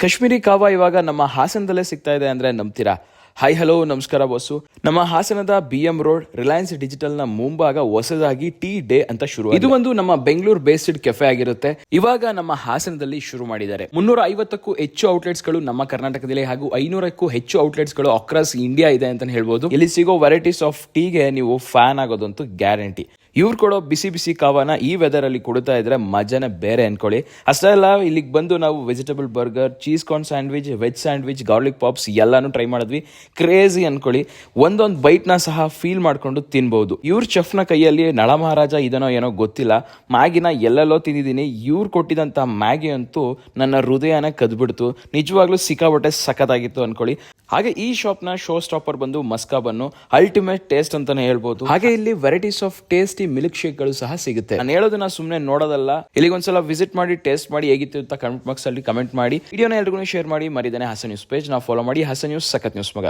ಕಾಶ್ಮೀರಿ ಕಾವಾ ಇವಾಗ ನಮ್ಮ ಹಾಸನದಲ್ಲೇ ಸಿಗ್ತಾ ಇದೆ ಅಂದ್ರೆ ನಂಬ್ತೀರಾ? ಹೈ ಹಲೋ ನಮಸ್ಕಾರ ಬಸ್ಸು ನಮ್ಮ ಹಾಸನದ ಬಿ ಎಂ ರೋಡ್ ರಿಲಯನ್ಸ್ ಡಿಜಿಟಲ್ನ ಮುಂಭಾಗ ಹೊಸದಾಗಿ ಟೀ ಡೇ ಅಂತ ಶುರು ಇದು ಒಂದು ನಮ್ಮ ಬೆಂಗಳೂರು ಬೇಸ್ಡ್ ಕೆಫೆ ಆಗಿರುತ್ತೆ. ಇವಾಗ ನಮ್ಮ ಹಾಸನದಲ್ಲಿ ಶುರು ಮಾಡಿದ್ದಾರೆ. ಮುನ್ನೂರ ಐವತ್ತಕ್ಕೂ ಹೆಚ್ಚು ಔಟ್ಲೆಟ್ಸ್ಗಳು ನಮ್ಮ ಕರ್ನಾಟಕದಲ್ಲಿ ಹಾಗೂ ಐನೂರಕ್ಕೂ ಹೆಚ್ಚು ಔಟ್ಲೆಟ್ಸ್ಗಳು ಅಕ್ರಾಸ್ ಇಂಡಿಯಾ ಇದೆ ಅಂತ ಹೇಳ್ಬೋದು. ಇಲ್ಲಿ ಸಿಗೋ ವೆರೈಟೀಸ್ ಆಫ್ ಟೀಗೆ ನೀವು ಫ್ಯಾನ್ ಆಗೋದಂತೂ ಗ್ಯಾರಂಟಿ ಇವ್ರು ಕೊಡೋ ಬಿಸಿ ಬಿಸಿ ಕಾವನ ಈ ವೆದರ್ ಅಲ್ಲಿ ಕೊಡ್ತಾ ಇದ್ರೆ ಮಜಾನೇ ಬೇರೆ ಅನ್ಕೊಳ್ಳಿ. ಅಷ್ಟೇ ಅಲ್ಲ, ಇಲ್ಲಿಗೆ ಬಂದು ನಾವು vegetable burger cheese corn sandwich veg sandwich garlic pops ಎಲ್ಲಾನು ಟ್ರೈ ಮಾಡಿದ್ವಿ. ಕ್ರೇಜಿ ಅನ್ಕೊಳ್ಳಿ. ಒಂದೊಂದು ಬೈಟ್ನ ಸಹ ಫೀಲ್ ಮಾಡ್ಕೊಂಡು ತಿನ್ಬಹುದು ಇವ್ರ ಚೆಫ್ನ ಕೈಯಲ್ಲಿ ನಳ ಮಹಾರಾಜ ಇದನೋ ಏನೋ ಗೊತ್ತಿಲ್ಲ. ಮ್ಯಾಗಿನ ಎಲ್ಲೆಲ್ಲೋ ತಿಂದಿದ್ದೀನಿ. ಇವ್ರು ಕೊಟ್ಟಿದಂಥ ಮ್ಯಾಗಿ ಅಂತೂ ನನ್ನ ಹೃದಯನ ಕದ್ಬಿಡ್ತು. ನಿಜವಾಗ್ಲೂ ಸಿಕ್ಕಾಬಟ್ಟೆ ಸಖತ್ತಾಗಿತ್ತು ಅನ್ಕೊಳ್ಳಿ. ಹಾಗೆ ಈ ಶಾಪ್ನ ಶೋ ಸ್ಟಾಪರ್ ಬಂದು ಮಸ್ಕಾಬನ್ನು ಅಲ್ಟಿಮೇಟ್ ಟೇಸ್ಟ್ ಅಂತಾನೆ ಹೇಳ್ಬೋದು. ಹಾಗೆ ಇಲ್ಲಿ ವೆರೈಟೀಸ್ ಆಫ್ ಟೇಸ್ಟಿ ಮಿಲ್ಕ್ ಶೇಕ್ಗಳು ಸಹ ಸಿಗುತ್ತೆ. ನಾನು ಹೇಳೋದನ್ನ ಸುಮ್ಮನೆ ನೋಡೋದಲ್ಲ. ಇಲ್ಲಿಗೊಂದ್ಸಲ ವಿಸಿಟ್ ಮಾಡಿ ಟೇಸ್ಟ್ ಮಾಡಿ ಹೇಗಿತ್ತು ಅಂತ ಕಮೆಂಟ್ ಬಾಕ್ಸ್ ಅಲ್ಲಿ ಕಮೆಂಟ್ ಮಾಡಿ. ವಿಡಿಯೋನ ಎಲ್ರಿಗೂ ಶೇರ್ ಮಾಡಿ. ಮರಿದಾನೆ ಹಾಸನ್ ನ್ಯೂಸ್ ಪೇಜ್ ನಾವು ಫಾಲೋ ಮಾಡಿ ಹಾಸನ್ ನ್ಯೂಸ್ ಸಖತ್ ನ್ಯೂಸ್ ಮಗ.